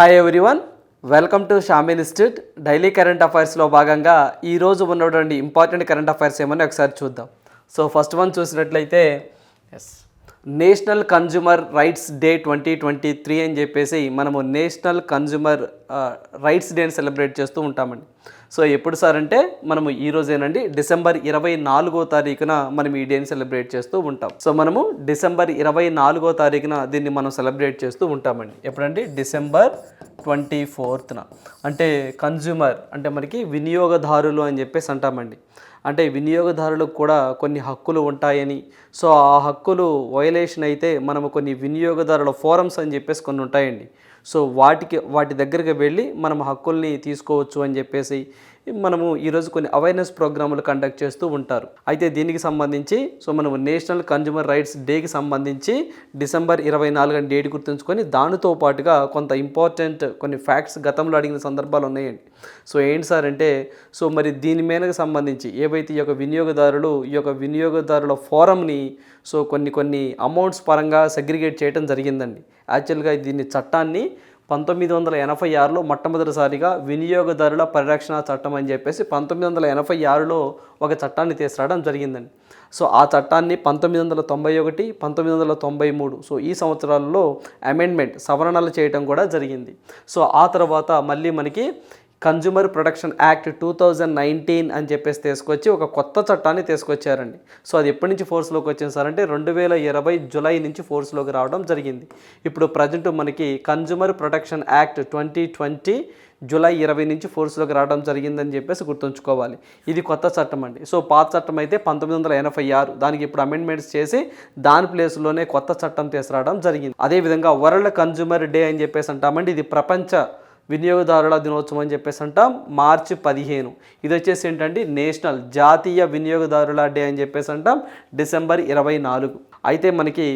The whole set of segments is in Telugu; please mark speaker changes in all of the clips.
Speaker 1: Hi everyone welcome to Shami institute daily current అఫైర్స్లో భాగంగా ఈరోజు ఉన్నటువంటి ఇంపార్టెంట్ కరెంట్ అఫైర్స్ ఏమని ఒకసారి చూద్దాం. సో ఫస్ట్ వన్ చూసినట్లయితే as national consumer rights day twenty twenty three అని చెప్పేసి మనము నేషనల్ కన్జ్యూమర్ రైట్స్ డేని సెలబ్రేట్ చేస్తూ ఉంటామండి. సో ఎప్పుడు సార్ అంటే మనము ఈ రోజేనండి డిసెంబర్ ఇరవై నాలుగో తారీఖున మనం ఈ డేని సెలబ్రేట్ చేస్తూ ఉంటాం. సో మనము డిసెంబర్ ఇరవై నాలుగో తారీఖున దీన్ని మనం సెలబ్రేట్ చేస్తూ ఉంటామండి. ఎప్పుడండి? డిసెంబర్ ట్వంటీ ఫోర్త్న. అంటే కన్జ్యూమర్ అంటే మనకి వినియోగదారులు అని చెప్పేసి అంటామండి. అంటే వినియోగదారులకు కూడా కొన్ని హక్కులు ఉంటాయని. సో ఆ హక్కులు వయలేషన్ అయితే మనము కొన్ని వినియోగదారుల ఫోరమ్స్ అని చెప్పేసి కొన్ని ఉంటాయండి. సో వాటికి వాటి దగ్గరికి వెళ్ళి మనం హక్కుల్ని తీసుకోవచ్చు అని చెప్పేసి మనము ఈరోజు కొన్ని అవేర్నెస్ ప్రోగ్రాములు కండక్ట్ చేస్తూ ఉంటారు. అయితే దీనికి సంబంధించి సో మనము నేషనల్ కన్జ్యూమర్ రైట్స్ డేకి సంబంధించి డిసెంబర్ ఇరవై నాలుగు అని డేట్ గుర్తుంచుకొని దానితో పాటుగా కొంత ఇంపార్టెంట్ కొన్ని ఫ్యాక్ట్స్ గతంలో అడిగిన సందర్భాలు ఉన్నాయండి. సో ఏంటి సార్ అంటే సో మరి దీని మీదకి సంబంధించి ఏవైతే ఈ యొక్క వినియోగదారులు ఈ యొక్క వినియోగదారుల ఫోరంని సో కొన్ని కొన్ని అమౌంట్స్ పరంగా సెగ్రిగేట్ చేయడం జరిగిందండి. యాక్చువల్గా దీన్ని చట్టాన్ని పంతొమ్మిది వందల ఎనభై ఆరులో మొట్టమొదటిసారిగా వినియోగదారుల పరిరక్షణ చట్టం అని చెప్పేసి పంతొమ్మిది వందల ఎనభై ఆరులో ఒక చట్టాన్ని తీసుకురావడం జరిగిందండి. సో ఆ చట్టాన్ని పంతొమ్మిది వందల తొంభై ఒకటి పంతొమ్మిది వందల తొంభై మూడు సో ఈ సంవత్సరాల్లో అమెండ్మెంట్ సవరణలు చేయడం కూడా జరిగింది. సో ఆ తర్వాత మళ్ళీ మనకి consumer protection act two thousand nineteen అని చెప్పేసి తీసుకొచ్చి ఒక కొత్త చట్టాన్ని తీసుకొచ్చారండి. సో అది ఎప్పటి నుంచి ఫోర్స్లోకి వచ్చింది సార్ అంటే రెండు వేల ఇరవై జులై నుంచి ఫోర్స్లోకి రావడం జరిగింది. ఇప్పుడు ప్రజెంట్ మనకి consumer protection act twenty twenty July ఇరవై నుంచి ఫోర్స్లోకి రావడం జరిగిందని చెప్పేసి గుర్తుంచుకోవాలి. ఇది కొత్త చట్టం అండి. సో పాత చట్టం అయితే పంతొమ్మిది వందల ఎనభై ఆరు. దానికి ఇప్పుడు అమెండ్మెంట్స్ చేసి దాని ప్లేస్లోనే కొత్త చట్టం తీసుకురావడం జరిగింది. అదేవిధంగా వరల్డ్ కన్జ్యూమర్ డే అని చెప్పేసి అంటామండి. ఇది ప్రపంచ వినియోగదారుల దినోత్సవం అని చెప్పేసి అంటాం. మార్చి పదిహేను. ఇది వచ్చేసి ఏంటంటే నేషనల్ జాతీయ వినియోగదారుల డే అని చెప్పేసి అంటాం. డిసెంబర్ ఇరవై నాలుగు. అయితే మనకి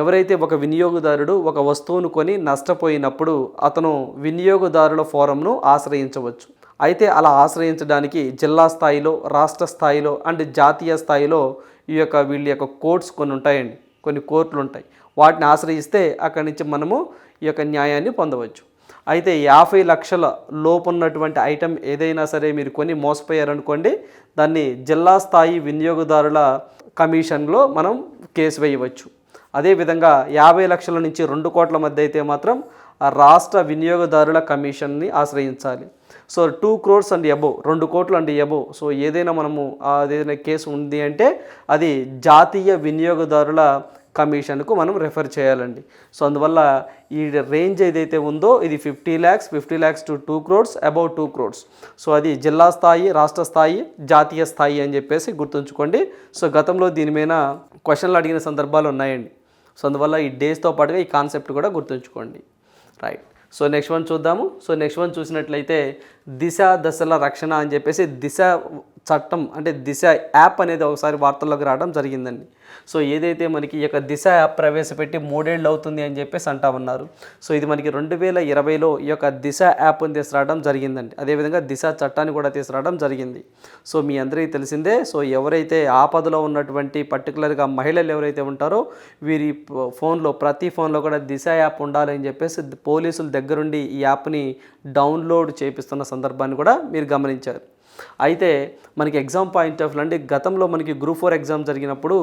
Speaker 1: ఎవరైతే ఒక వినియోగదారుడు ఒక వస్తువును కొని నష్టపోయినప్పుడు అతను వినియోగదారుల ఫోరంను ఆశ్రయించవచ్చు. అయితే అలా ఆశ్రయించడానికి జిల్లా స్థాయిలో రాష్ట్ర స్థాయిలో అండ్ జాతీయ స్థాయిలో ఈ యొక్క వీళ్ళ యొక్క కోర్ట్స్ కొన్ని ఉంటాయండి. కొన్ని కోర్టులు ఉంటాయి. వాటిని ఆశ్రయిస్తే అక్కడి నుంచి మనము ఈ యొక్క న్యాయాన్ని పొందవచ్చు. అయితే యాభై లక్షల లోపున్నటువంటి ఐటెం ఏదైనా సరే మీరు కొని మోసపోయారనుకోండి దాన్ని జిల్లా స్థాయి వినియోగదారుల కమిషన్లో మనం కేసు వేయవచ్చు. అదేవిధంగా యాభై లక్షల నుంచి రెండు కోట్ల మధ్య అయితే మాత్రం ఆ రాష్ట్ర వినియోగదారుల కమిషన్ని ఆశ్రయించాలి. So two crores and above రెండు కోట్లు అండ్ ఎబో సో ఏదైనా మనము ఏదైనా కేసు ఉంది అంటే అది జాతీయ వినియోగదారుల కమిషన్కు మనం రెఫర్ చేయాలండి. సో అందువల్ల ఈ రేంజ్ ఏదైతే ఉందో ఇది fifty lakhs fifty lakhs to two crores above two crores so అది జిల్లా స్థాయి రాష్ట్ర స్థాయి జాతీయ స్థాయి అని చెప్పేసి గుర్తుంచుకోండి. సో గతంలో దీని మీద క్వశ్చన్లు అడిగిన సందర్భాలు ఉన్నాయండి. సో అందువల్ల ఈ డేస్తో పాటుగా ఈ కాన్సెప్ట్ కూడా గుర్తుంచుకోండి. రైట్ సో నెక్స్ట్ వన్ చూద్దాము. సో నెక్స్ట్ వన్ చూసినట్లయితే దిశ దశల రక్షణ అని చెప్పేసి దిశ చట్టం అంటే దిశ యాప్ అనేది ఒకసారి వార్తల్లోకి రావడం జరిగిందండి. సో ఏదైతే మనకి ఈ యొక్క దిశ యాప్ ప్రవేశపెట్టి మూడేళ్ళు అవుతుంది అని చెప్పేసి అంటా ఉన్నారు. సో ఇది మనకి రెండు వేల ఇరవైలో ఈ యొక్క దిశ యాప్ని తీసుకురావడం జరిగిందండి. అదేవిధంగా దిశ చట్టాన్ని కూడా తీసుకురావడం జరిగింది. సో మీ అందరికీ తెలిసిందే సో ఎవరైతే ఆపదలో ఉన్నటువంటి పర్టికులర్గా మహిళలు ఎవరైతే ఉంటారో వీరి ఫోన్లో ప్రతి ఫోన్లో కూడా దిశ యాప్ ఉండాలని చెప్పేసి పోలీసుల దగ్గరుండి ఈ యాప్ని డౌన్లోడ్ చేపిస్తున్న సందర్భాన్ని కూడా మీరు గమనించారు. అయితే మనకి ఎగ్జామ్ పాయింట్ ఆఫ్ అంటే గతంలో మనకి గ్రూప్ ఫోర్ ఎగ్జామ్ జరిగినప్పుడు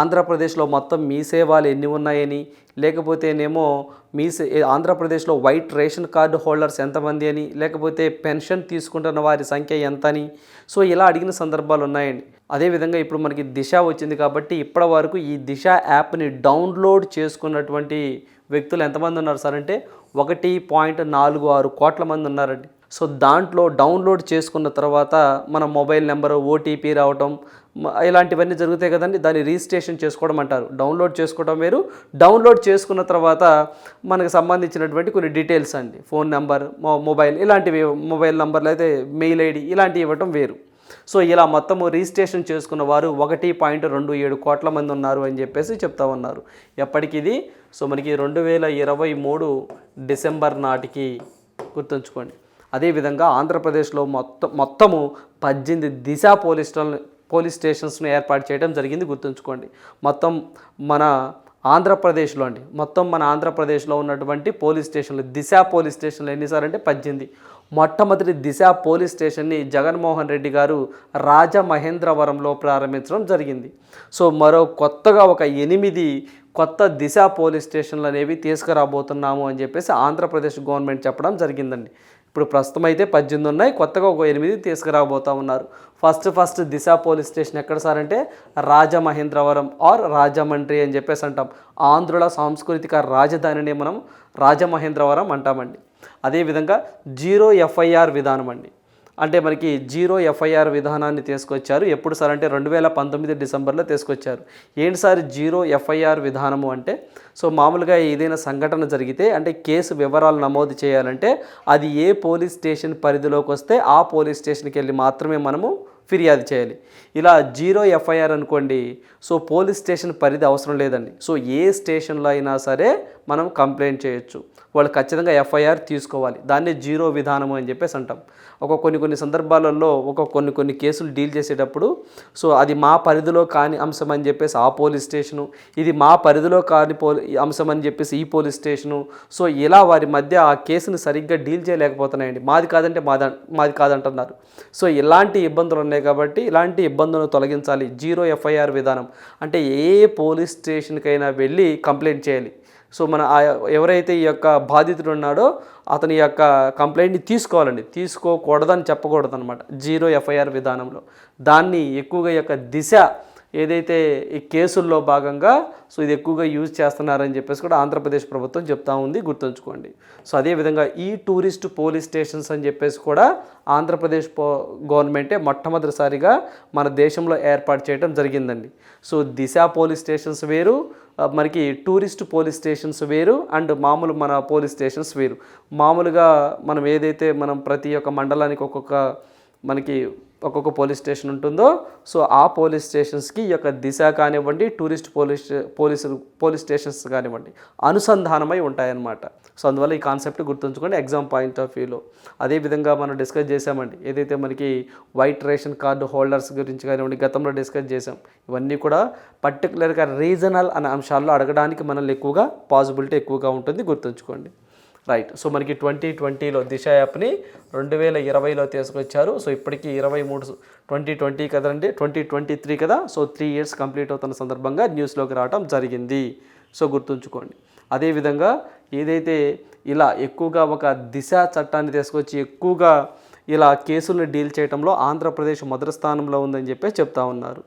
Speaker 1: ఆంధ్రప్రదేశ్లో మొత్తం మీ సేవలు ఎన్ని ఉన్నాయని లేకపోతేనేమో మీ సే ఆంధ్రప్రదేశ్లో వైట్ రేషన్ కార్డు హోల్డర్స్ ఎంతమంది అని లేకపోతే పెన్షన్ తీసుకుంటున్న వారి సంఖ్య ఎంత అని సో ఇలా అడిగిన సందర్భాలు ఉన్నాయండి. అదేవిధంగా ఇప్పుడు మనకి దిశ వచ్చింది కాబట్టి ఇప్పటి వరకు ఈ దిశ యాప్ని డౌన్లోడ్ చేసుకున్నటువంటి వ్యక్తులు ఎంతమంది ఉన్నారు సార్ అంటే ఒకటి పాయింట్ నాలుగు ఆరు కోట్ల మంది ఉన్నారండి. సో దాంట్లో డౌన్లోడ్ చేసుకున్న తర్వాత మన మొబైల్ నెంబర్ ఓటీపీ రావటం ఇలాంటివన్నీ జరుగుతాయి కదండి. దాన్ని రిజిస్ట్రేషన్ చేసుకోవడం అంటారు. డౌన్లోడ్ చేసుకోవడం వేరు. డౌన్లోడ్ చేసుకున్న తర్వాత మనకు సంబంధించినటువంటి కొన్ని డీటెయిల్స్ అండి. ఫోన్ నెంబర్ మొ- మొబైల్ ఇలాంటివి మొబైల్ నెంబర్లు అయితే మెయిల్ ఐడి ఇలాంటివి ఇవ్వటం వేరు. సో ఇలా మొత్తము రిజిస్ట్రేషన్ చేసుకున్న వారు ఒకటి పాయింట్ రెండు ఏడు కోట్ల మంది ఉన్నారు అని చెప్పేసి చెప్తా ఉన్నారు. ఎప్పటికిది సో మనకి రెండు వేల ఇరవై మూడు డిసెంబర్ నాటికి గుర్తుంచుకోండి. అదేవిధంగా ఆంధ్రప్రదేశ్లో మొత్తం మొత్తము పద్దెనిమిది దిశ పోలీస్ పోలీస్ స్టేషన్స్ను ఏర్పాటు చేయడం జరిగింది. గుర్తుంచుకోండి మొత్తం మన ఆంధ్రప్రదేశ్లో అండి మొత్తం మన ఆంధ్రప్రదేశ్లో ఉన్నటువంటి పోలీస్ స్టేషన్లు దిశ పోలీస్ స్టేషన్లు ఎన్నిసార్లు అంటే పద్దెనిమిది. మొట్టమొదటి దిశ పోలీస్ స్టేషన్ని జగన్మోహన్ రెడ్డి గారు రాజమహేంద్రవరంలో ప్రారంభించడం జరిగింది. సో మరో కొత్తగా ఒక ఎనిమిది కొత్త దిశ పోలీస్ స్టేషన్లు అనేవి తీసుకురాబోతున్నాము అని చెప్పేసి ఆంధ్రప్రదేశ్ గవర్నమెంట్ చెప్పడం జరిగిందండి. ఇప్పుడు ప్రస్తుతం అయితే పద్దెనిమిది ఉన్నాయి. కొత్తగా ఒక ఎనిమిది తీసుకురాబోతా ఉన్నారు. First first Disha police station ఎక్కడ సార్ అంటే రాజమహేంద్రవరం ఆర్ రాజమండ్రి అని చెప్పేసి అంటాం. ఆంధ్రుల సాంస్కృతిక రాజధానిని మనం రాజమహేంద్రవరం అంటామండి. అదేవిధంగా జీరో ఎఫ్ఐఆర్ విధానం అండి. అంటే మనకి జీరో ఎఫ్ఐఆర్ విధానాన్ని తీసుకొచ్చారు. ఎప్పుడు సార్ అంటే రెండు వేల పంతొమ్మిది డిసెంబర్లో తీసుకొచ్చారు. ఏంటి సార్ జీరో ఎఫ్ఐఆర్ విధానము అంటే? సో మామూలుగా ఏదైనా సంఘటన జరిగితే అంటే కేసు వివరాలు నమోదు చేయాలంటే అది ఏ పోలీస్ స్టేషన్ పరిధిలోకి వస్తే ఆ పోలీస్ స్టేషన్కి వెళ్ళి మాత్రమే మనము ఫిర్యాదు చేయాలి. ఇలా జీరో ఎఫ్ఐఆర్ అనుకోండి సో పోలీస్ స్టేషన్ పరిధి అవసరం లేదండి. సో ఏ స్టేషన్లో అయినా సరే మనం కంప్లైంట్ చేయొచ్చు. వాళ్ళు ఖచ్చితంగా ఎఫ్ఐఆర్ తీసుకోవాలి. దాన్ని జీరో విధానం అని చెప్పేసి అంటాం. ఒక కొన్ని కొన్ని సందర్భాలలో ఒక కొన్ని కొన్ని కేసులు డీల్ చేసేటప్పుడు సో అది మా పరిధిలో కాని అంశం అని చెప్పేసి ఆ పోలీస్ స్టేషను ఇది మా పరిధిలో కాని పోలీ అంశం అని చెప్పేసి ఈ పోలీస్ స్టేషను సో ఇలా వారి మధ్య ఆ కేసును సరిగ్గా డీల్ చేయలేకపోతున్నాయండి. మాది కాదంటే మాది మాది కాదంటున్నారు. సో ఇలాంటి ఇబ్బందులు ఉన్నాయి కాబట్టి ఇలాంటి ఇబ్బందులను తొలగించాలి. జీరో ఎఫ్ఐఆర్ విధానం. అంటే ఏ పోలీస్ స్టేషన్కైనా వెళ్ళి కంప్లైంట్ చేయాలి. సో మన ఆ ఎవరైతే ఈ యొక్క బాధితుడు ఉన్నాడో అతని యొక్క కంప్లైంట్ని తీసుకోవాలండి. తీసుకోకూడదని చెప్పకూడదు అనమాట జీరో ఎఫ్ఐఆర్ విధానంలో. దాన్ని ఎక్కువగా యొక్క దిశ ఏదైతే ఈ కేసుల్లో భాగంగా సో ఇది ఎక్కువగా యూజ్ చేస్తున్నారని చెప్పేసి కూడా ఆంధ్రప్రదేశ్ ప్రభుత్వం చెప్తా ఉంది. గుర్తుంచుకోండి. సో అదేవిధంగా ఈ టూరిస్ట్ పోలీస్ స్టేషన్స్ అని చెప్పేసి కూడా ఆంధ్రప్రదేశ్ పో గవర్నమెంటే మొట్టమొదటిసారిగా మన దేశంలో ఏర్పాటు చేయడం జరిగిందండి. సో దిశ పోలీస్ స్టేషన్స్ వేరు మనకి టూరిస్ట్ పోలీస్ స్టేషన్స్ వేరు అండ్ మామూలు మన పోలీస్ స్టేషన్స్ వేరు. మామూలుగా మనం ఏదైతే మనం ప్రతి ఒక్క మండలానికి ఒక్కొక్క మనకి ఒక్కొక్క పోలీస్ స్టేషన్ ఉంటుందో సో ఆ పోలీస్ స్టేషన్స్కి ఈ యొక్క దిశ కానివ్వండి tourist police police police stations కానివ్వండి అనుసంధానమై ఉంటాయన్నమాట. సో అందువల్ల ఈ కాన్సెప్ట్ గుర్తుంచుకోండి ఎగ్జామ్ పాయింట్ ఆఫ్ వ్యూలో. అదేవిధంగా మనం డిస్కస్ చేసామండి ఏదైతే మనకి వైట్ రేషన్ కార్డు హోల్డర్స్ గురించి కానివ్వండి గతంలో డిస్కస్ చేసాం ఇవన్నీ కూడా పర్టికులర్గా రీజనల్ అనే అంశాల్లో అడగడానికి మనల్ని ఎక్కువగా పాసిబిలిటీ ఎక్కువగా ఉంటుంది గుర్తుంచుకోండి. రైట్. సో మనకి ట్వంటీ ట్వంటీలో దిశ యాప్ని రెండు వేల ఇరవైలో తీసుకొచ్చారు. సో ఇప్పటికీ ఇరవై మూడు ట్వంటీ ట్వంటీ కదండి ట్వంటీ ట్వంటీ త్రీ కదా? సో త్రీ ఇయర్స్ కంప్లీట్ అవుతున్న సందర్భంగా న్యూస్లోకి రావడం జరిగింది. సో గుర్తుంచుకోండి. అదేవిధంగా ఏదైతే ఇలా ఎక్కువగా ఒక దిశ చట్టాన్ని తీసుకొచ్చి ఎక్కువగా ఇలా కేసులను డీల్ చేయడంలో ఆంధ్రప్రదేశ్ మొదటి స్థానంలో ఉందని చెప్పి చెప్తా ఉన్నారు.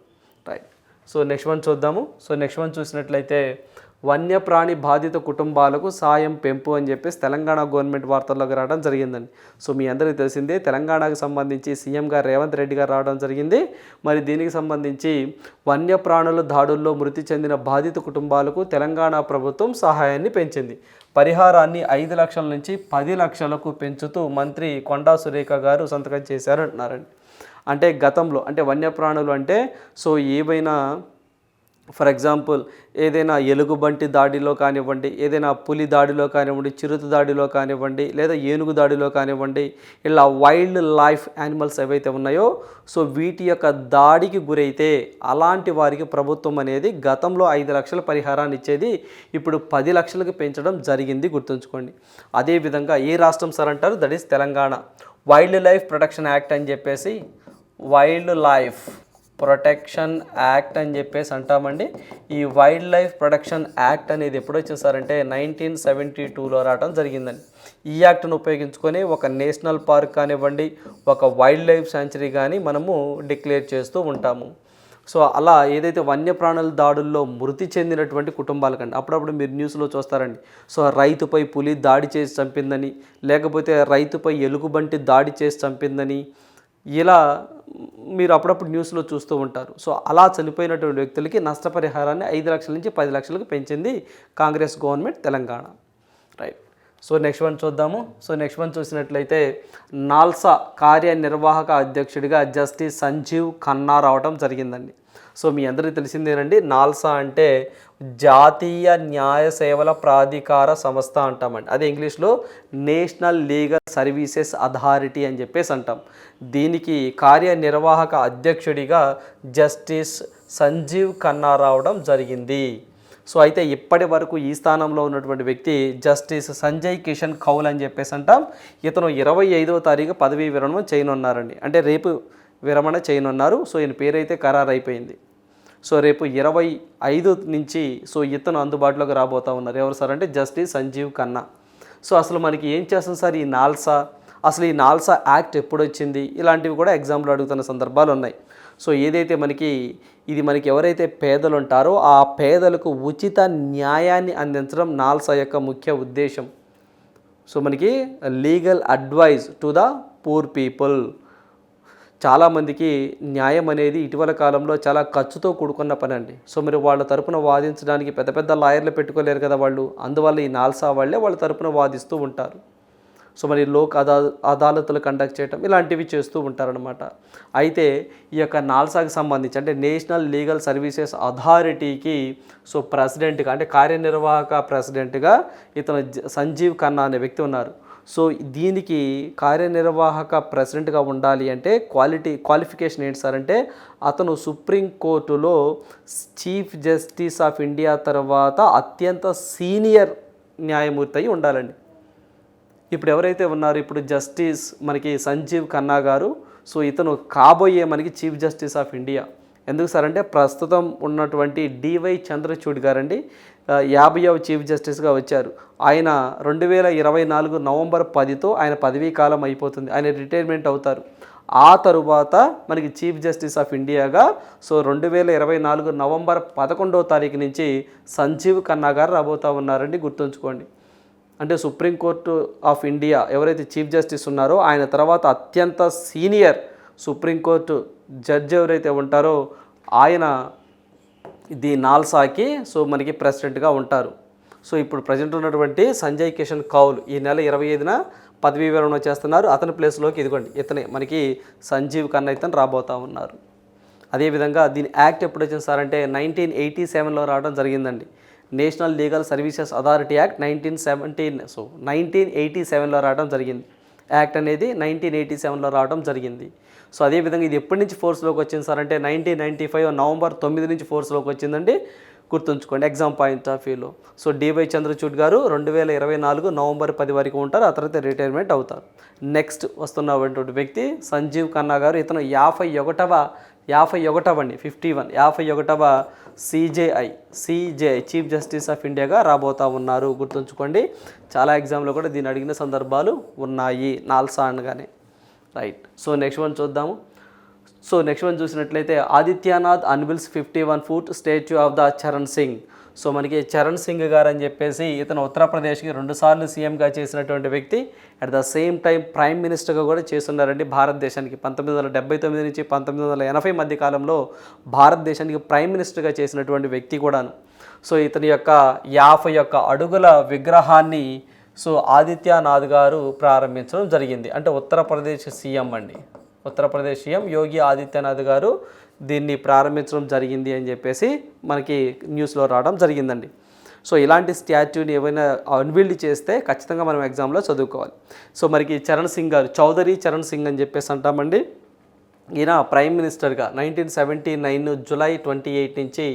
Speaker 1: రైట్. సో నెక్స్ట్ వన్ చూద్దాము. సో నెక్స్ట్ వన్ చూసినట్లయితే వన్యప్రాణి బాధిత కుటుంబాలకు సాయం పెంపు అని చెప్పేసి తెలంగాణ గవర్నమెంట్ వార్తల్లోకి రావడం జరిగిందండి. సో మీ అందరికీ తెలిసిందే తెలంగాణకు సంబంధించి సీఎం గారు రేవంత్ రెడ్డి గారు రావడం జరిగింది. మరి దీనికి సంబంధించి వన్యప్రాణుల దాడుల్లో మృతి చెందిన బాధిత కుటుంబాలకు తెలంగాణ ప్రభుత్వం సహాయాన్ని పెంచింది. పరిహారాన్ని ఐదు లక్షల నుంచి పది లక్షలకు పెంచుతూ మంత్రి కొండా సురేఖ గారు సంతకం చేశారంటున్నారండి. అంటే గతంలో అంటే వన్యప్రాణులు అంటే సో ఏవైనా ఫర్ ఎగ్జాంపుల్ ఏదైనా ఎలుగుబంటి దాడిలో కానివ్వండి ఏదైనా పులి దాడిలో కానివ్వండి చిరుత దాడిలో కానివ్వండి లేదా ఏనుగు దాడిలో కానివ్వండి ఇలా వైల్డ్ లైఫ్ యానిమల్స్ ఏవైతే ఉన్నాయో సో వీటి యొక్క దాడికి గురైతే అలాంటి వారికి ప్రభుత్వం అనేది గతంలో ఐదు లక్షల పరిహారాన్ని ఇచ్చేది ఇప్పుడు పది లక్షలకు పెంచడం జరిగింది గుర్తుంచుకోండి. అదేవిధంగా ఏ రాష్ట్రం సార్ అంటారు? That is Telangana. Wildlife protection act అని చెప్పేసి వైల్డ్ లైఫ్ ప్రొటెక్షన్ యాక్ట్ అని చెప్పేసి అంటామండి. ఈ వైల్డ్ లైఫ్ ప్రొటెక్షన్ యాక్ట్ అనేది ఎప్పుడు వచ్చేసారంటే నైన్టీన్ సెవెంటీ టూలో రావడం జరిగిందండి. ఈ యాక్ట్ను ఉపయోగించుకొని ఒక నేషనల్ పార్క్ కానివ్వండి ఒక వైల్డ్ లైఫ్ శాంచురీ కానీ మనము డిక్లేర్ చేస్తూ ఉంటాము. సో అలా ఏదైతే వన్యప్రాణుల దాడుల్లో మృతి చెందినటువంటి కుటుంబాలకండి అప్పుడప్పుడు మీరు న్యూస్లో చూస్తారండి. సో రైతుపై పులి దాడి చేసి చంపిందని లేకపోతే రైతుపై ఎలుగుబంటి దాడి చేసి చంపిందని ఇలా మీరు అప్పుడప్పుడు న్యూస్లో చూస్తూ ఉంటారు. సో అలా చనిపోయినటువంటి వ్యక్తులకి నష్టపరిహారాన్ని ఐదు లక్షల నుంచి పది లక్షలకు పెంచింది Congress government Telangana. So next one చూద్దాము. సో నెక్స్ట్ వన్ చూసినట్లయితే నాల్సా కార్యనిర్వాహక అధ్యక్షుడిగా జస్టిస్ సంజీవ్ ఖన్నా రావడం జరిగిందండి. సో మీ అందరికీ తెలిసిందేనండి నాల్సా అంటే జాతీయ న్యాయ సేవల ప్రాధికార సంస్థ అంటామండి. అదే ఇంగ్లీష్లో నేషనల్ లీగల్ సర్వీసెస్ అథారిటీ అని చెప్పేసి అంటాం. దీనికి కార్యనిర్వాహక అధ్యక్షుడిగా జస్టిస్ సంజీవ్ ఖన్నా రావడం జరిగింది. సో అయితే ఇప్పటి వరకు ఈ స్థానంలో ఉన్నటువంటి వ్యక్తి జస్టిస్ సంజయ్ కిషన్ కౌల్ అని చెప్పేసి అంటాం. ఇతను ఇరవై ఐదవ తారీఖు పదవీ విరమణ చేయనున్నారండి. అంటే రేపు విరమణ చేయనున్నారు. సో ఈయన పేరైతే ఖరారైపోయింది. సో రేపు ఇరవై ఐదు నుంచి సో ఇతను అందుబాటులోకి రాబోతా ఉన్నారు. ఎవరు సార్ అంటే జస్టిస్ సంజీవ్ ఖన్నా. సో అసలు మనకి ఏం చేస్తుంది సార్ ఈ నాల్సా? అసలు ఈ నాల్సా యాక్ట్ ఎప్పుడు వచ్చింది ఇలాంటివి కూడా ఎగ్జామ్లో అడుగుతున్న సందర్భాలు ఉన్నాయి. సో ఏదైతే మనకి ఇది మనకి ఎవరైతే పేదలు ఉంటారో ఆ పేదలకు ఉచిత న్యాయాన్ని అందించడం నాల్సా యొక్క ముఖ్య ఉద్దేశం. సో మనకి legal advice to the poor people. చాలామందికి న్యాయం అనేది ఇటీవల కాలంలో చాలా ఖర్చుతో కూడుకున్న పని అండి. సో మీరు వాళ్ళ తరపున వాదించడానికి పెద్ద పెద్ద లాయర్లు పెట్టుకోలేరు కదా వాళ్ళు. అందువల్ల ఈ నాల్సా వాళ్ళే వాళ్ళ తరపున వాదిస్తూ ఉంటారు. సో మరి లోక్ అదా అదాలతులు కండక్ట్ చేయటం ఇలాంటివి చేస్తూ ఉంటారనమాట అయితే ఈ యొక్క నాల్సాకి సంబంధించి అంటే నేషనల్ లీగల్ సర్వీసెస్ అథారిటీకి సో ప్రెసిడెంట్గా అంటే కార్యనిర్వాహక ప్రెసిడెంట్గా ఇతను సంజీవ్ ఖన్నా అనే వ్యక్తి ఉన్నారు. సో దీనికి కార్యనిర్వాహక ప్రెసిడెంట్గా ఉండాలి అంటే క్వాలిటీ క్వాలిఫికేషన్ ఏంటి సార్ అంటే అతను సుప్రీంకోర్టులో చీఫ్ జస్టిస్ ఆఫ్ ఇండియా తర్వాత అత్యంత సీనియర్ న్యాయమూర్తి అయి ఉండాలండి. ఇప్పుడు ఎవరైతే ఉన్నారు ఇప్పుడు జస్టిస్ మనకి సంజీవ్ ఖన్నా గారు సో ఇతను కాబోయే మనకి చీఫ్ జస్టిస్ ఆఫ్ ఇండియా. ఎందుకు సార్ అంటే ప్రస్తుతం ఉన్నటువంటి డివై చంద్రచూడ్ గారండి యాభైవ చీఫ్ జస్టిస్గా వచ్చారు. ఆయన రెండు వేల ఇరవై నాలుగు నవంబర్ పదితో ఆయన పదవీ కాలం అయిపోతుంది. ఆయన రిటైర్మెంట్ అవుతారు. ఆ తరువాత మనకి చీఫ్ జస్టిస్ ఆఫ్ ఇండియాగా సో రెండు వేల ఇరవై నాలుగు నవంబర్ పదకొండవ తారీఖు నుంచి సంజీవ్ ఖన్నా గారు రాబోతా ఉన్నారండి గుర్తుంచుకోండి. అంటే సుప్రీంకోర్టు ఆఫ్ ఇండియా ఎవరైతే చీఫ్ జస్టిస్ ఉన్నారో ఆయన తర్వాత అత్యంత సీనియర్ సుప్రీంకోర్టు జడ్జి ఎవరైతే ఉంటారో ఆయన ది నాల్సాకి సో మనకి ప్రెసిడెంట్గా ఉంటారు. సో ఇప్పుడు ప్రజెంట్ ఉన్నటువంటి సంజయ్ కిషన్ కౌల్ ఈ నెల ఇరవై ఐదున పదవీ విరమణ చేస్తున్నారు. అతని ప్లేస్లోకి ఇదిగోండి ఇతనే మనకి సంజీవ్ కన్నా ఇతను రాబోతా ఉన్నారు. అదేవిధంగా దీని యాక్ట్ ఎప్పుడు వచ్చింది సార్ అంటే నైన్టీన్ ఎయిటీ సెవెన్లో రావడం జరిగిందండి. National legal services authority act nineteen seventeen so nineteen eighty సెవెన్లో రావడం జరిగింది. యాక్ట్ అనేది నైన్టీన్ ఎయిటీ సెవెన్లో రావడం జరిగింది. సో అదేవిధంగా ఇది ఎప్పటి నుంచి ఫోర్స్లోకి వచ్చింది సార్ అంటే నైన్టీన్ నైంటీ ఫైవ్ నవంబర్ తొమ్మిది నుంచి ఫోర్స్లోకి వచ్చిందండి. గుర్తుంచుకోండి ఎగ్జామ్ పాయింట్ ఆఫ్ వ్యూలో. సో డివై చంద్రచూడ్ గారు రెండు వేల ఇరవై నాలుగు నవంబర్ పది వరకు ఉంటారు ఆ తర్వాత రిటైర్మెంట్ అవుతారు. నెక్స్ట్ వస్తున్నటువంటి వ్యక్తి సంజీవ్ ఖన్నా గారు ఇతను యాభై ఒకటవ యాభై ఒకటవ అండి ఫిఫ్టీ వన్. యాభై ఒకటవ CJI CJI chief justice of ఇండియాగా రాబోతా ఉన్నారు. గుర్తుంచుకోండి చాలా ఎగ్జామ్లో కూడా దీన్ని అడిగిన సందర్భాలు ఉన్నాయి. నాల్సా అనగానే. రైట్. సో నెక్స్ట్ వన్ చూద్దాము. సో నెక్స్ట్ వన్ చూసినట్లయితే Adityanath unveils fifty one foot statue of the Charan Singh. So మనకి చరణ్ సింగ్ గారు అని చెప్పేసి ఇతను ఉత్తరప్రదేశ్కి రెండుసార్లు సీఎంగా చేసినటువంటి వ్యక్తి. At the same time prime మినిస్టర్గా కూడా చేస్తున్నారండి భారతదేశానికి. పంతొమ్మిది వందల డెబ్బై తొమ్మిది నుంచి పంతొమ్మిది వందల ఎనభై మధ్య కాలంలో భారతదేశానికి ప్రైమ్ మినిస్టర్గా చేసినటువంటి వ్యక్తి కూడాను. సో ఇతని యొక్క యాభై యొక్క అడుగుల విగ్రహాన్ని సో ఆదిత్యనాథ్ గారు ప్రారంభించడం జరిగింది. అంటే ఉత్తరప్రదేశ్ సీఎం అండి. ఉత్తరప్రదేశ్ సీఎం యోగి ఆదిత్యనాథ్ గారు దీన్ని ప్రారంభించడం జరిగింది అని చెప్పేసి మనకి న్యూస్లో రావడం జరిగిందండి. సో ఇలాంటి స్టాచ్యూని ఏమైనా అన్విల్డ్ చేస్తే ఖచ్చితంగా మనం ఎగ్జామ్లో చదువుకోవాలి. సో మనకి చరణ్ సింగ్ గారు చౌదరి చరణ్ సింగ్ అని చెప్పేసి అంటామండి. ఈయన ప్రైమ్ మినిస్టర్గా nineteen seventy nine July twenty eight నుంచి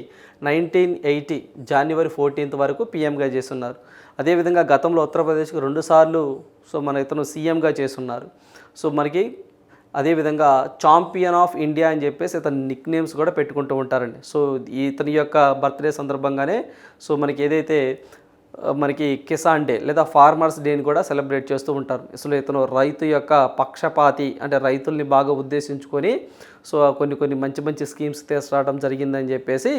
Speaker 1: నైన్టీన్ ఎయిటీ జనవరి ఫోర్టీన్త్ వరకు పీఎంగా చేస్తున్నారు. అదేవిధంగా గతంలో ఉత్తరప్రదేశ్కు రెండుసార్లు సో మన ఇతను సీఎంగా చేస్తున్నారు. సో మనకి అదేవిధంగా చాంపియన్ ఆఫ్ ఇండియా అని చెప్పేసి ఇతని నిక్ నేమ్స్ కూడా పెట్టుకుంటూ ఉంటారండి. సో ఇతని యొక్క బర్త్డే సందర్భంగానే సో మనకి ఏదైతే మనకి కిసాన్ డే లేదా ఫార్మర్స్ డేని కూడా సెలబ్రేట్ చేస్తూ ఉంటారు. అసలు ఇతను రైతు యొక్క పక్షపాతి అంటే రైతుల్ని బాగా ఉద్దేశించుకొని సో కొన్ని కొన్ని మంచి మంచి స్కీమ్స్ తీసుకురావడం జరిగిందని చెప్పేసి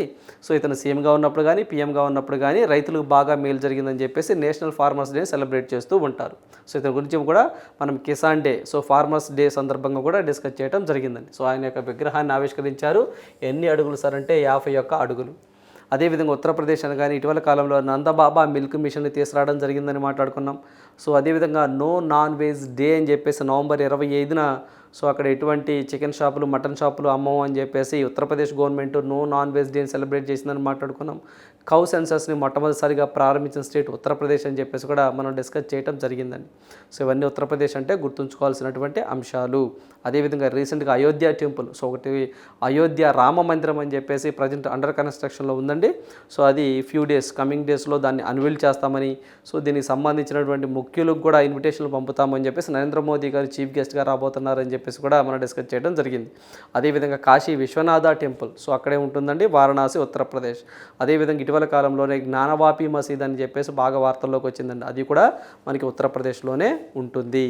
Speaker 1: సో ఇతను సీఎంగా ఉన్నప్పుడు కానీ పీఎంగా ఉన్నప్పుడు కానీ రైతులకు బాగా మేలు జరిగిందని చెప్పేసి నేషనల్ ఫార్మర్స్ డే సెలబ్రేట్ చేస్తూ ఉంటారు. సో ఇతని గురించి కూడా మనం Kisan day so farmers day సందర్భంగా కూడా డిస్కస్ చేయడం జరిగిందండి. సో ఆయన యొక్క విగ్రహాన్ని ఆవిష్కరించారు. ఎన్ని అడుగులు సార్ అంటే యాభై యొక్క అడుగులు. అదేవిధంగా ఉత్తరప్రదేశ్ అనగాని ఇటీవల కాలంలో నందబాబా మిల్క్ మిషన్ని తీసుకురావడం జరిగిందని మాట్లాడుకున్నాం. సో అదేవిధంగా నో నాన్ వెజ్ డే అని చెప్పేసి నవంబర్ ఇరవై ఐదున సో అక్కడ ఎటువంటి చికెన్ షాపులు మటన్ షాపులు అమ్మవు అని చెప్పేసి Uttar Pradesh government no non veg day celebrate చేసిందని మాట్లాడుకున్నాం. కౌ సెన్సస్ని మొట్టమొదటిసారిగా ప్రారంభించిన స్టేట్ ఉత్తరప్రదేశ్ అని చెప్పేసి కూడా మనం డిస్కస్ చేయడం జరిగిందండి. సో ఇవన్నీ ఉత్తరప్రదేశ్ అంటే గుర్తుంచుకోవాల్సినటువంటి అంశాలు. అదేవిధంగా రీసెంట్గా అయోధ్య టెంపుల్ సో ఒకటి అయోధ్య రామ మందిరం అని చెప్పేసి ప్రజెంట్ అండర్ కన్స్ట్రక్షన్లో ఉందండి. సో అది ఫ్యూ డేస్ కమింగ్ డేస్లో దాన్ని అన్వీల్ చేస్తామని సో దీనికి సంబంధించినటువంటి ముఖ్యులకు కూడా ఇన్విటేషన్లు పంపుతామని చెప్పేసి నరేంద్ర మోదీ గారు చీఫ్ గెస్ట్గా రాబోతున్నారని చెప్పి చెప్పేసి కూడా మనం డిస్కస్ చేయడం జరిగింది. అదేవిధంగా కాశీ విశ్వనాథ టెంపుల్ సో అక్కడే ఉంటుందండి వారణాసి ఉత్తరప్రదేశ్. అదేవిధంగా ఇటీవల కాలంలోనే జ్ఞానవాపి మసీద్ అని చెప్పేసి బాగా వార్తల్లోకి వచ్చిందండి. అది కూడా మనకి ఉత్తరప్రదేశ్లోనే ఉంటుంది.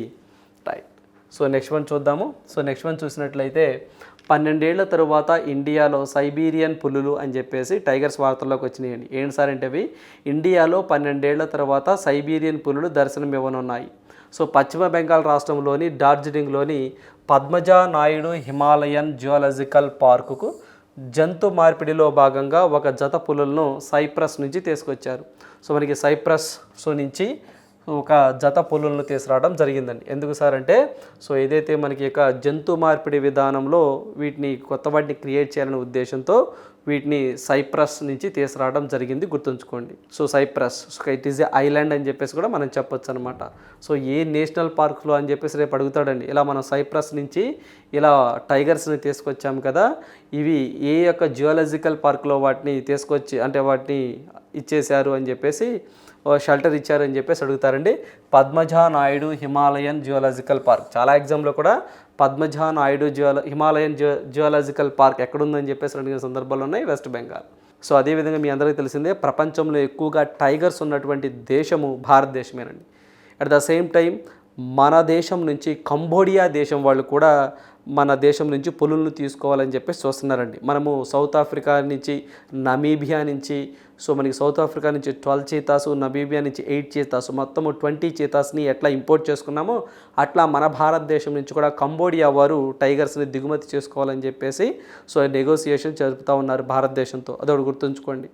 Speaker 1: రైట్ సో నెక్స్ట్ వన్ చూద్దాము. సో నెక్స్ట్ వన్ చూసినట్లయితే పన్నెండేళ్ళ తరువాత ఇండియాలో సైబీరియన్ పులులు అని చెప్పేసి టైగర్స్ వార్తల్లోకి వచ్చినాయండి. ఏంటి సార్ అంటే అవి? ఇండియాలో పన్నెండేళ్ళ తర్వాత సైబీరియన్ పులులు దర్శనం ఇవ్వనున్నాయి సో పశ్చిమ బెంగాల్ రాష్ట్రంలోని డార్జిలింగ్లోని పద్మజా నాయుడు హిమాలయన్ జియోలజికల్ పార్కుకు జంతు మార్పిడిలో భాగంగా ఒక జత పులులను సైప్రస్ నుంచి తీసుకొచ్చారు. సో మనకి సైప్రస్ సో నుంచి ఒక జత పులులను తీసుకురావడం జరిగిందండి. ఎందుకు సార్ అంటే సో ఏదైతే మనకి యొక్క జంతు మార్పిడి విధానంలో వీటిని కొత్త వాటిని క్రియేట్ చేయాలనే ఉద్దేశంతో వీటిని సైప్రస్ నుంచి తీసుకురావడం జరిగింది గుర్తుంచుకోండి. So Cyprus it is a island అని చెప్పేసి కూడా మనం చెప్పొచ్చు అనమాట సో ఏ నేషనల్ పార్క్లో అని చెప్పేసి రేపు అడుగుతాడండి. ఇలా మనం సైప్రస్ నుంచి ఇలా టైగర్స్ని తీసుకొచ్చాము కదా ఇవి ఏ యొక్క జియోలజికల్ పార్క్లో వాటిని తీసుకొచ్చి అంటే వాటిని ఇచ్చేశారు అని చెప్పేసి షెల్టర్ ఇచ్చారు అని చెప్పేసి అడుగుతారండి. Padmaja Naidu Himalayan geological park. చాలా ఎగ్జామ్లో కూడా పద్మజా నాయుడు జియోల హిమాలయన్ జియో జియోలాజికల్ పార్క్ ఎక్కడుందని చెప్పేసి అడిగిన సందర్భాలు ఉన్నాయి వెస్ట్ బెంగాల్. సో అదేవిధంగా మీ అందరికీ తెలిసిందే ప్రపంచంలో ఎక్కువగా టైగర్స్ ఉన్నటువంటి దేశము భారతదేశమేనండి. అట్ ద సేమ్ టైం మన దేశం నుంచి కంబోడియా దేశం వాళ్ళు కూడా మన దేశం నుంచి పులులను తీసుకోవాలని చెప్పేసి చూస్తున్నారండి. మనము సౌత్ ఆఫ్రికా నుంచి నమీబియా నుంచి సో మనకి సౌత్ ఆఫ్రికా నుంచి ట్వెల్వ్ చీతాసు నమీబియా నుంచి ఎయిట్ చీతాసు మొత్తము ట్వంటీ చీతాస్ని ఎట్లా ఇంపోర్ట్ చేసుకున్నామో అట్లా మన భారతదేశం నుంచి కూడా కంబోడియా వారు టైగర్స్ని దిగుమతి చేసుకోవాలని చెప్పేసి సో నెగోసియేషన్ జరుపుతూ ఉన్నారు భారతదేశంతో. అదొకటి గుర్తుంచుకోండి.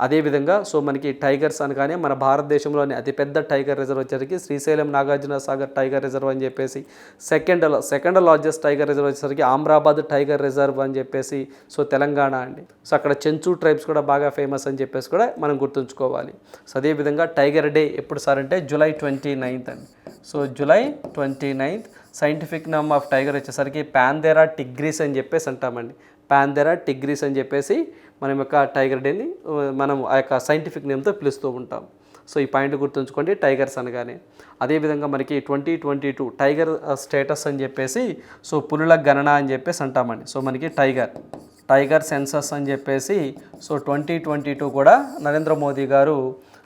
Speaker 1: అదేవిధంగా సో మనకి టైగర్స్ అనగానే మన భారతదేశంలోని అతిపెద్ద టైగర్ రిజర్వ్ వచ్చేసరికి శ్రీశైలం నాగార్జున సాగర్ టైగర్ రిజర్వ్ అని చెప్పేసి second second largest tiger reserve వచ్చేసరికి ఆమ్రాబాద్ టైగర్ రిజర్వ్ అని చెప్పేసి సో తెలంగాణ అండి. సో అక్కడ చెంచు ట్రైబ్స్ కూడా బాగా ఫేమస్ అని చెప్పేసి కూడా మనం గుర్తుంచుకోవాలి. సో అదేవిధంగా టైగర్ డే ఎప్పుడు సార్ అంటే జూలై ట్వంటీ నైన్త్ అండి. So July twenty ninth scientific name of tiger వచ్చేసరికి ప్యాందెరా టిగ్రీస్ అని చెప్పేసి అంటామండి. ప్యాందెరా టిగ్రీస్ అని చెప్పేసి మనం యొక్క టైగర్ డేని మనం ఆ యొక్క సైంటిఫిక్ నేమ్తో పిలుస్తూ ఉంటాం. సో ఈ పాయింట్ గుర్తుంచుకోండి టైగర్స్ అనగానే. అదేవిధంగా మనకి twenty twenty two tiger status అని చెప్పేసి సో పులుల గణన అని చెప్పేసి అంటామండి. సో మనకి టైగర్ టైగర్ సెన్సస్ అని చెప్పేసి సో ట్వంటీ ట్వంటీ టూ కూడా నరేంద్ర మోదీ గారు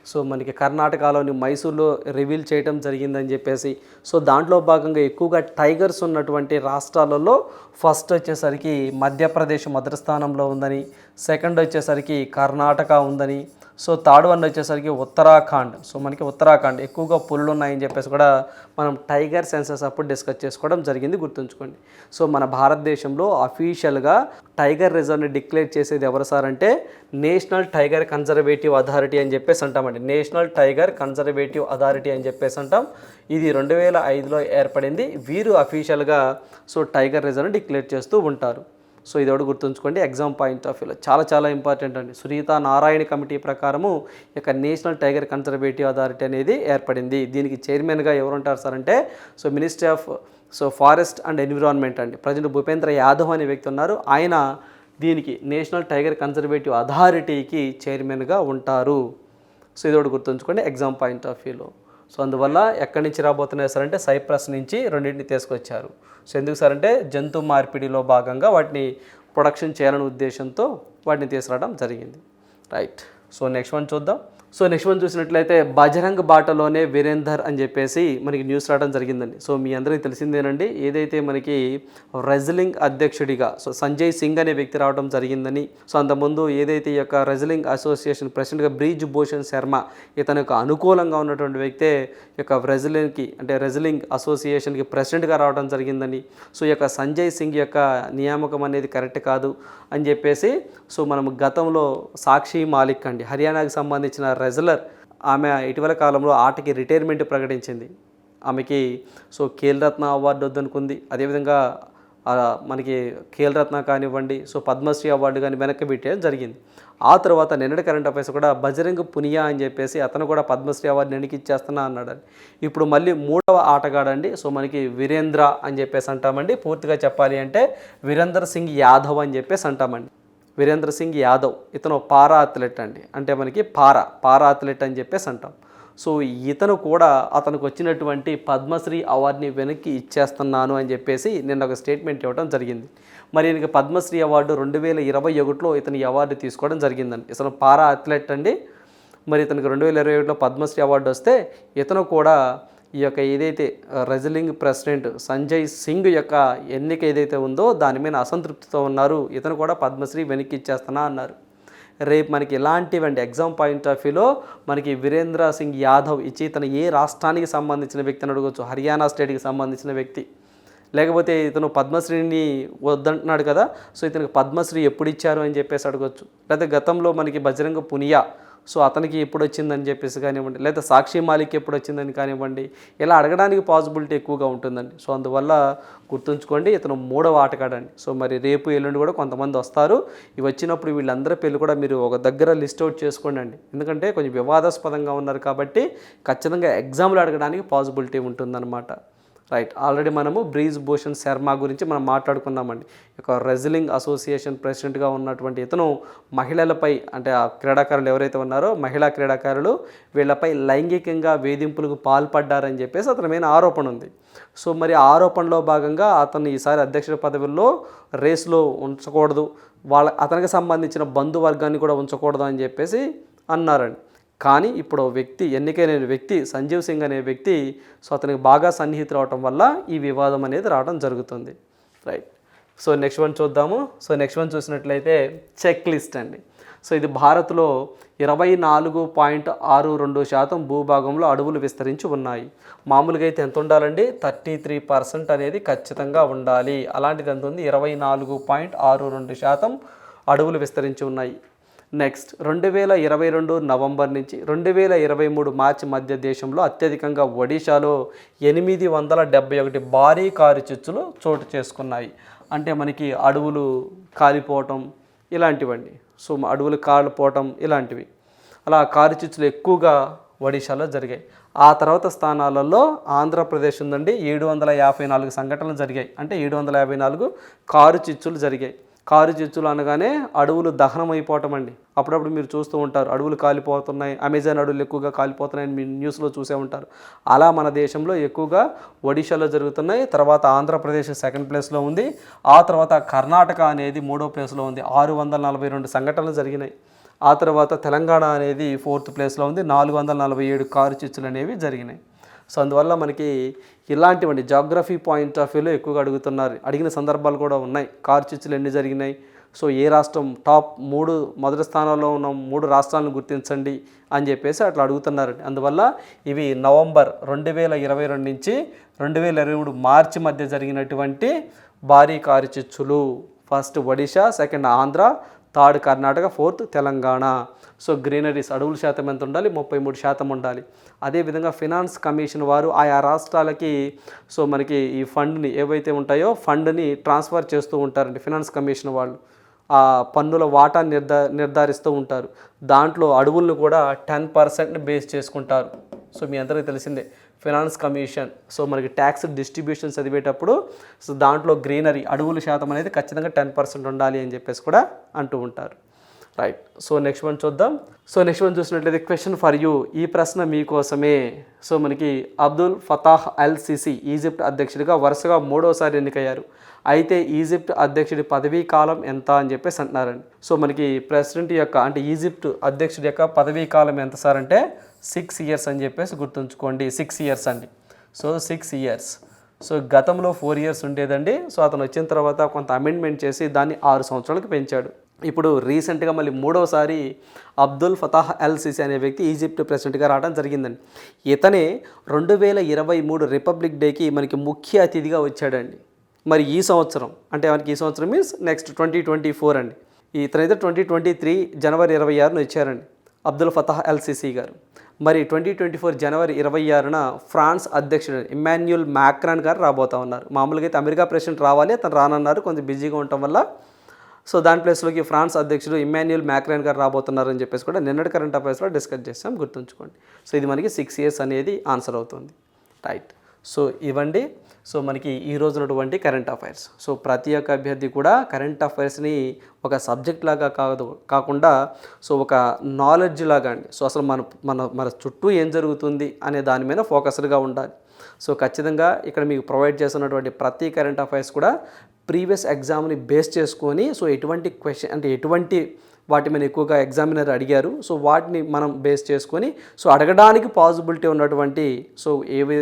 Speaker 1: సో మనకి కర్ణాటకలోని మైసూర్లో రివీల్ చేయడం జరిగిందని చెప్పేసి సో దాంట్లో భాగంగా ఎక్కువగా టైగర్స్ ఉన్నటువంటి రాష్ట్రాలలో ఫస్ట్ వచ్చేసరికి మధ్యప్రదేశ్ మొదటి స్థానంలో ఉందని సెకండ్ వచ్చేసరికి కర్ణాటక ఉందని సో థర్డ్ వన్ వచ్చేసరికి ఉత్తరాఖండ్. సో మనకి ఉత్తరాఖండ్ ఎక్కువగా పులులు ఉన్నాయని చెప్పేసి కూడా మనం టైగర్ సెన్సస్ అప్పుడు డిస్కస్ చేసుకోవడం జరిగింది గుర్తుంచుకోండి. సో మన భారతదేశంలో అఫీషియల్గా టైగర్ రిజర్వ్ని డిక్లేర్ చేసేది ఎవరు సార్ అంటే నేషనల్ టైగర్ కన్జర్వేటివ్ అథారిటీ అని చెప్పేసి అంటామండి. నేషనల్ టైగర్ కన్జర్వేటివ్ అథారిటీ అని చెప్పేసి అంటాం. ఇది రెండు వేల ఐదులో ఏర్పడింది. వీరు అఫీషియల్గా సో టైగర్ రిజర్వ్ని డిక్లేర్ చేస్తూ ఉంటారు. సో ఇది ఒకటి గుర్తుంచుకోండి ఎగ్జామ్ పాయింట్ ఆఫ్ వ్యూలో చాలా చాలా ఇంపార్టెంట్ అండి. సునీత నారాయణ కమిటీ ప్రకారము ఇక యొక్క నేషనల్ టైగర్ కన్సర్వేటివ్ అథారిటీ అనేది ఏర్పడింది. దీనికి చైర్మన్గా ఎవరుంటారు సార్ అంటే so ministry of so forest and environment అండి. ప్రజెంట్ భూపేంద్ర యాదవ్ అనే వ్యక్తి ఉన్నారు. ఆయన దీనికి నేషనల్ టైగర్ కన్సర్వేటివ్ అథారిటీకి చైర్మన్గా ఉంటారు. సో ఇది ఒకటి గుర్తుంచుకోండి ఎగ్జామ్ పాయింట్ ఆఫ్ వ్యూలో సో అందువల్ల ఎక్కడి నుంచి రాబోతున్నాయి సార్ అంటే సైప్రస్ నుంచి రెండింటిని తీసుకొచ్చారు. సో ఎందుకు సార్ అంటే జంతు మార్పిడిలో భాగంగా వాటిని ప్రొడక్షన్ చేయాలనే ఉద్దేశంతో వాటిని తీసుకురావడం జరిగింది. రైట్. సో నెక్స్ట్ వన్ చూద్దాం. సో నెక్స్ట్ వన్ చూసినట్లయితే బజరంగ్ బాటలోనే వీరేందర్ అని చెప్పేసి మనకి న్యూస్ రావడం జరిగిందండి. సో మీ అందరికీ తెలిసిందేనండి ఏదైతే మనకి రెజ్లింగ్ అధ్యక్షుడిగా సో సంజయ్ సింగ్ అనే వ్యక్తి రావడం జరిగిందని సో అంతకుముందు ఏదైతే ఈ యొక్క రెజ్లింగ్ అసోసియేషన్ ప్రెసిడెంట్గా బ్రీజ్ భూషణ్ శర్మ ఇతను యొక్క అనుకూలంగా ఉన్నటువంటి వ్యక్తే ఈ యొక్క రెజ్లింగ్కి అంటే రెజ్లింగ్ అసోసియేషన్కి ప్రెసిడెంట్గా రావడం జరిగిందని సో ఈ యొక్క సంజయ్ సింగ్ యొక్క నియామకం అనేది కరెక్ట్ కాదు అని చెప్పేసి సో మనం గతంలో సాక్షి మాలిక్ అండి హర్యానాకి సంబంధించిన రెజలర్ ఆమె ఇటీవల కాలంలో ఆటకి రిటైర్మెంట్ ప్రకటించింది. ఆమెకి సో ఖేల్ రత్న అవార్డు వద్దనుకుంది. అదేవిధంగా మనకి ఖేల్రత్న కానివ్వండి సో పద్మశ్రీ అవార్డు కానీ వెనక్కి పెట్టేయడం జరిగింది. ఆ తర్వాత నిన్నటి కరెంట్ అఫైర్స్ కూడా బజరంగ్ పునియా అని చెప్పేసి అతను కూడా పద్మశ్రీ అవార్డు వెనక్కి ఇచ్చేస్తున్నా అన్నాడు ఇప్పుడు మళ్ళీ మూడవ ఆటగాడండి సో మనకి వీరేంద్ర అని చెప్పేసి అంటామండి. పూర్తిగా చెప్పాలి అంటే వీరేందర్ సింగ్ యాదవ్ అని చెప్పేసి అంటామండి. వీరేంద్ర సింగ్ యాదవ్ ఇతను పారా అథ్లెట్ అండి. అంటే మనకి పారా పారా అథ్లెట్ అని చెప్పేసి అంటాం. సో ఇతను కూడా అతనికి వచ్చినటువంటి పద్మశ్రీ అవార్డుని వెనక్కి ఇచ్చేస్తున్నాను అని చెప్పేసి నిన్న ఒక స్టేట్మెంట్ ఇవ్వడం జరిగింది. మరి ఈయనకి పద్మశ్రీ అవార్డు రెండు వేల ఇరవై ఒకటిలో ఇతని అవార్డు తీసుకోవడం జరిగిందండి. ఇతను పారా అథ్లెట్ అండి. మరి ఇతనికి రెండు వేల ఇరవై ఒకటిలో పద్మశ్రీ అవార్డు వస్తే ఇతను కూడా ఈ యొక్క ఏదైతే రెజలింగ్ ప్రెసిడెంట్ సంజయ్ సింగ్ యొక్క ఎన్నిక ఏదైతే ఉందో దాని మీద అసంతృప్తితో ఉన్నారు. ఇతను కూడా పద్మశ్రీ వెనక్కి ఇచ్చేస్తున్నా అన్నారు. రేపు మనకి ఇలాంటివండి ఎగ్జామ్ పాయింట్ ఆఫ్ వ్యూలో మనకి వీరేంద్ర సింగ్ యాదవ్ ఇచ్చి ఇతను ఏ రాష్ట్రానికి సంబంధించిన వ్యక్తి అని అడగవచ్చు హర్యానా స్టేట్కి సంబంధించిన వ్యక్తి. లేకపోతే ఇతను పద్మశ్రీని వద్దంటున్నాడు కదా సో ఇతనికి పద్మశ్రీ ఎప్పుడు ఇచ్చారు అని చెప్పేసి అడగవచ్చు లేకపోతే గతంలో మనకి బజరంగ పునియా సో అతనికి ఎప్పుడు వచ్చిందని చెప్పేసి కానివ్వండి లేదా సాక్షి మాలిక్ ఎప్పుడు వచ్చిందని కానివ్వండి ఇలా అడగడానికి పాసిబిలిటీ ఎక్కువగా ఉంటుందండి. సో అందువల్ల గుర్తుంచుకోండి ఇతను మూడవ ఆటగాడండి. సో మరి రేపు ఎల్లుండి కూడా కొంతమంది వస్తారు. ఇవి వచ్చినప్పుడు వీళ్ళందరి పేర్లు కూడా మీరు ఒక దగ్గర లిస్ట్ అవుట్ చేసుకోండి అండి ఎందుకంటే కొంచెం వివాదాస్పదంగా ఉన్నారు కాబట్టి ఖచ్చితంగా ఎగ్జామ్లు అడగడానికి పాసిబిలిటీ ఉంటుందన్నమాట. రైట్ ఆల్రెడీ మనము బ్రీజ్ భూషణ్ శర్మ గురించి మనం మాట్లాడుకున్నామండి ఒక రెజ్లింగ్ అసోసియేషన్ ప్రెసిడెంట్గా ఉన్నటువంటి ఇతను మహిళలపై అంటే ఆ క్రీడాకారులు ఎవరైతే ఉన్నారో మహిళా క్రీడాకారులు వీళ్ళపై లైంగికంగా వేధింపులకు పాల్పడ్డారని చెప్పేసి అతని మీద ఆరోపణ ఉంది. సో మరి ఆరోపణలో భాగంగా అతను ఈసారి అధ్యక్షుడి పదవిలో రేస్లో ఉంచకూడదు. వాళ్ళ అతనికి సంబంధించిన బంధువర్గాన్ని కూడా ఉంచకూడదు అని చెప్పేసి అన్నారండి. కానీ ఇప్పుడు వ్యక్తి ఎన్నికైన వ్యక్తి సంజీవ్ సింగ్ అనే వ్యక్తి సో అతనికి బాగా సన్నిహితులు అవటం వల్ల ఈ వివాదం అనేది రావడం జరుగుతుంది. రైట్ సో నెక్స్ట్ వన్ చూద్దాము. సో నెక్స్ట్ వన్ చూసినట్లయితే చెక్ లిస్ట్ అండి. సో ఇది భారత్లో ఇరవై నాలుగు పాయింట్ ఆరు రెండు శాతం భూభాగంలో అడవులు విస్తరించి ఉన్నాయి. మామూలుగా అయితే ఎంత ఉండాలండి? థర్టీ త్రీ పర్సెంట్ అనేది ఖచ్చితంగా ఉండాలి. అలాంటిది ఎంత ఉంది? ఇరవై నాలుగు పాయింట్ ఆరు రెండు శాతం అడవులు విస్తరించి ఉన్నాయి. నెక్స్ట్ రెండు వేల ఇరవై రెండు నవంబర్ నుంచి రెండు వేల ఇరవై మూడు మార్చి మధ్య దేశంలో అత్యధికంగా ఒడిశాలో ఎనిమిది వందల డెబ్బై ఒకటి భారీ కారు చిచ్చులు చోటు చేసుకున్నాయి. అంటే మనకి అడవులు కాలిపోవటం ఇలాంటివండి. సో అడవులు కాలిపోవటం ఇలాంటివి. అలా కారు చిచ్చులు ఎక్కువగా ఒడిశాలో జరిగాయి. ఆ తర్వాత స్థానాలలో ఆంధ్రప్రదేశ్ ఉందండి. ఏడు వందల యాభై నాలుగు సంఘటనలు జరిగాయి. అంటే ఏడు వందల యాభై నాలుగు కారు చిచ్చులు జరిగాయి. కారు చిచ్చులు అనగానే అడవులు దహనం అయిపోవటం అండి అప్పుడప్పుడు మీరు చూస్తూ ఉంటారు అడవులు కాలిపోతున్నాయి అమెజాన్ అడవులు ఎక్కువగా కాలిపోతున్నాయని మీరు న్యూస్లో చూసే ఉంటారు. అలా మన దేశంలో ఎక్కువగా ఒడిశాలో జరుగుతున్నాయి తర్వాత ఆంధ్రప్రదేశ్ సెకండ్ ప్లేస్లో ఉంది ఆ తర్వాత కర్ణాటక అనేది మూడో ప్లేస్లో ఉంది ఆరు వందల నలభై రెండు సంఘటనలు జరిగినాయి. ఆ తర్వాత తెలంగాణ అనేది ఫోర్త్ ప్లేస్లో ఉంది నాలుగు వందల నలభై ఏడు కారు చిచ్చులు అనేవి జరిగినాయి. సో అందువల్ల మనకి ఇలాంటివండి జాగ్రఫీ పాయింట్ ఆఫ్ వ్యూలో ఎక్కువగా అడుగుతున్నారు. అడిగిన సందర్భాలు కూడా ఉన్నాయి. కారు చిచ్చులు ఎన్ని జరిగినాయి? సో ఏ రాష్ట్రం టాప్ మూడు మొదటి స్థానంలో ఉన్న మూడు రాష్ట్రాలను గుర్తించండి అని చెప్పేసి అట్లా అడుగుతున్నారండి. అందువల్ల ఇవి నవంబర్ రెండు వేల ఇరవై రెండు నుంచి రెండు వేల ఇరవై మూడు మార్చి మధ్య జరిగినటువంటి భారీ కారు చిచ్చులు first Odisha second Andhra third Karnataka fourth Telangana. So greeneries అడవుల శాతం ఎంత ఉండాలి? ముప్పై మూడు శాతం ఉండాలి. అదేవిధంగా ఫినాన్స్ కమిషన్ వారు ఆయా రాష్ట్రాలకి సో మనకి ఈ ఫండ్ని ఏవైతే ఉంటాయో ఫండ్ని ట్రాన్స్ఫర్ చేస్తూ ఉంటారండి ఫినాన్స్ కమిషన్ వాళ్ళు. ఆ పన్నుల వాటా నిర్ధా నిర్ధారిస్తూ ఉంటారు. దాంట్లో అడవులను కూడా టెన్ పర్సెంట్ బేస్ చేసుకుంటారు. సో మీ అందరికీ తెలిసిందే. Finance commission. సో మనకి ట్యాక్స్ డిస్ట్రిబ్యూషన్ చదివేటప్పుడు సో దాంట్లో గ్రీనరీ అడవుల శాతం అనేది ఖచ్చితంగా టెన్ పర్సెంట్ ఉండాలి అని చెప్పేసి కూడా అంటూ ఉంటారు. రైట్ సో నెక్స్ట్ వన్ చూద్దాం. సో నెక్స్ట్ వన్ చూసినట్లయితే క్వశ్చన్ ఫర్ యూ ఈ ప్రశ్న మీకోసమే. సో మనకి Abdul Fattah al Sisi Egypt అధ్యక్షుడిగా వరుసగా మూడోసారి ఎన్నికయ్యారు. అయితే ఈజిప్ట్ అధ్యక్షుడి పదవీ కాలం ఎంత అని చెప్పేసి అంటున్నారండి. సో మనకి ప్రెసిడెంట్ యొక్క అంటే ఈజిప్ట్ అధ్యక్షుడి యొక్క పదవీ కాలం ఎంత సార్ అంటే సిక్స్ ఇయర్స్ అని చెప్పేసి గుర్తుంచుకోండి. సిక్స్ ఇయర్స్ అండి. So six years. సో గతంలో ఫోర్ ఇయర్స్ ఉండేదండి. సో అతను వచ్చిన తర్వాత కొంత అమెండ్మెంట్ చేసి దాన్ని ఆరు సంవత్సరాలకు పెంచాడు. ఇప్పుడు రీసెంట్గా మళ్ళీ మూడవసారి అబ్దుల్ ఫతాహ్ అల్ సిసి అనే వ్యక్తి ఈజిప్ట్ ప్రెసిడెంట్గా రావడం జరిగిందండి. ఇతనే రెండు వేల ఇరవై మూడు రిపబ్లిక్ డేకి మనకి ముఖ్య అతిథిగా వచ్చాడండి. మరి ఈ సంవత్సరం అంటే మనకి ఈ సంవత్సరం means next twenty twenty four అండి. ఇతనైతే ట్వంటీ ట్వంటీ త్రీ జనవరి ఇరవై ఆరున ఇచ్చారండి అబ్దుల్ ఫతాహ్ అల్ సిసి గారు. మరి ట్వంటీ ట్వంటీ ఫోర్ జనవరి ఇరవై ఆరున ఫ్రాన్స్ అధ్యక్షుడు ఇమాన్యుల్ మ్యాక్రాన్ గారు రాబోతా ఉన్నారు. మామూలుగా అయితే అమెరికా ప్రెసిడెంట్ రావాలి అతను రానన్నారు కొంచెం బిజీగా ఉండటం వల్ల. సో దాని ప్లేస్లోకి ఫ్రాన్స్ అధ్యక్షుడు ఇమాన్యుల్ మ్యాక్రాన్ గారు రాబోతున్నారని చెప్పేసి కూడా నిన్నటి కరెంట్ అఫైర్స్లో డిస్కస్ చేసాం గుర్తుంచుకోండి. సో ఇది మనకి సిక్స్ ఇయర్స్ అనేది ఆన్సర్ అవుతుంది. రైట్. సో ఇవ్వండి. సో మనకి ఈ రోజునటువంటి ఉన్నటువంటి కరెంట్ అఫైర్స్ సో ప్రతి ఒక్క అభ్యర్థి కూడా కరెంట్ అఫైర్స్ని ఒక సబ్జెక్ట్ లాగా కాదు కాకుండా సో ఒక నాలెడ్జ్ లాగా అండి. సో అసలు మన మన మన చుట్టూ ఏం జరుగుతుంది అనే దాని మీద ఫోకస్డ్గా ఉండాలి. సో ఖచ్చితంగా ఇక్కడ మీకు ప్రొవైడ్ చేస్తున్నటువంటి ప్రతి కరెంట్ అఫైర్స్ కూడా ప్రీవియస్ ఎగ్జామ్ని బేస్ చేసుకొని సో ఎటువంటి క్వశ్చన్ అంటే ఎటువంటి వాటి మీద ఎక్కువగా ఎగ్జామినర్ అడిగారు సో వాటిని మనం బేస్ చేసుకొని సో అడగడానికి పాసిబిలిటీ ఉన్నటువంటి సో ఏవి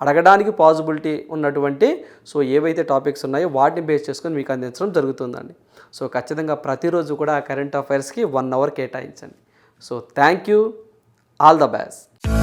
Speaker 1: అడగడానికి పాసిబిలిటీ ఉన్నటువంటి సో ఏవైతే టాపిక్స్ ఉన్నాయో వాటిని బేస్ చేసుకొని మీకు అందించడం జరుగుతుందండి. సో ఖచ్చితంగా ప్రతిరోజు కూడా కరెంట్ అఫైర్స్కి వన్ అవర్ కేటాయించండి. So thank you. All the best.